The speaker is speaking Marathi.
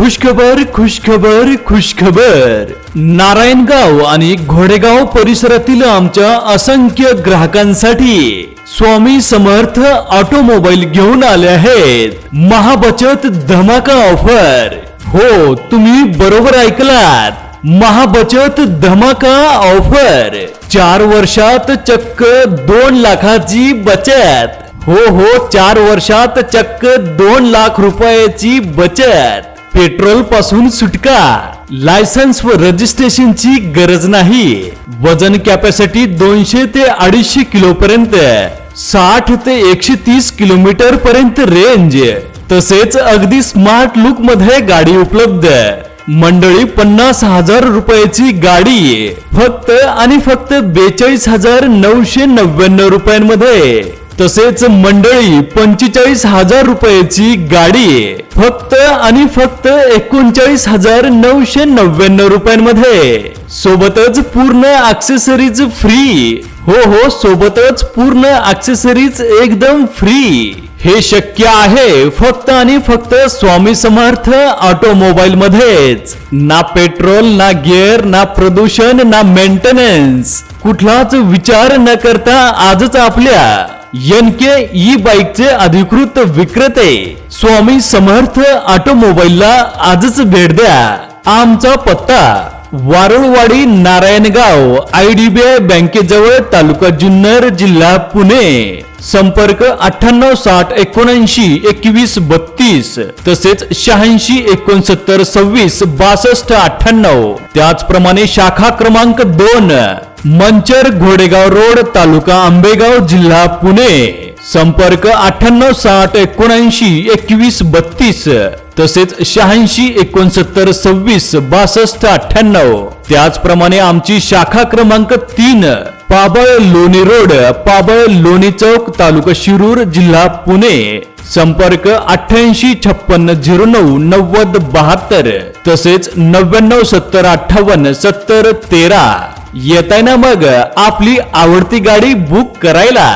खुशखबर खुशखबर खुशखबर. नारायणगाव आणि घोडेगाव परिसरातील आमच्या असंख्य ग्राहकांसाठी स्वामी समर्थ ऑटोमोबाईल घेऊन आले आहेत. महाबचत धमाका ऑफर. हो तुम्ही बरोबर ऐकलात. महाबचत धमाका ऑफर. चार वर्षात चक्क दोन लाखाची बचत. हो हो चार वर्षात चक्क दोन लाख रुपयाची बचत. पेट्रोलपासून सुटका. लायसन्स व रजिस्ट्रेशनची गरज नाही. वजन कॅपॅसिटी दोनशे ते अडीचशे किलो पर्यंत साठ ते एकशे तीस किलोमीटर पर्यंत रेंज तसेच अगदी स्मार्ट लुकमध्ये गाडी उपलब्ध. मंडळी पन्नास हजार रुपयाची गाडी. फक्त आणि फक्त बेचाळीस हजार नऊशे नव्याण्णव रुपयांमध्ये. तसेच मंडळी पंचेचाळीस हजार रुपयाची गाडी फक्त आणि फक्त एकोणचाळीस हजार नऊशे नव्याण्णव रुपयांमध्ये. सोबतच पूर्ण ऍक्सेसरीज फ्री हो हो सोबतच पूर्ण ऍक्सेसरीज एकदम फ्री हे शक्य आहे फक्त आणि फक्त स्वामी समर्थ ऑटोमोबाईल मध्येच ना पेट्रोल ना गिअर ना प्रदूषण ना मेंटेनन्स कुठलाच विचार न करता आजच आपल्या एन के ई बाईकचे अधिकृत विक्रेते. स्वामी समर्थ ऑटोमोबाईलला आजच भेट द्या. आमचा पत्ता Varulwadi Narayangaon I D B I बँकेजवळ तालुका जुन्नर जिल्हा पुणे. संपर्क अठ्ठ्याण्णव साठ एकोणऐंशी एकवीस बत्तीस तसेच शहाऐंशी एकोणसत्तर सव्वीस बासष्ट अठ्ठ्याण्णव. त्याचप्रमाणे शाखा क्रमांक दोन मंचर घोडेगाव रोड तालुका आंबेगाव जिल्हा पुणे. संपर्क अठ्ठ्याण्णव साठ एकोणऐंशी एकवीस बत्तीस तसेच शहाऐंशी एकोणसत्तर सव्वीस बासष्ट अठ्ठ्याण्णव. त्याचप्रमाणे आमची शाखा क्रमांक तीन पाबळ लोणी रोड पाबळ लोणी चौक तालुका शिरूर जिल्हा पुणे. संपर्क अठ्ठ्याऐंशी छप्पन्न झिरो नऊ नव्वद बहात्तर तसेच नव्याण्णव सत्तर अठ्ठावन्न सत्तर तेरा. येताय ना मग आपली आवडती गाडी बुक करायला.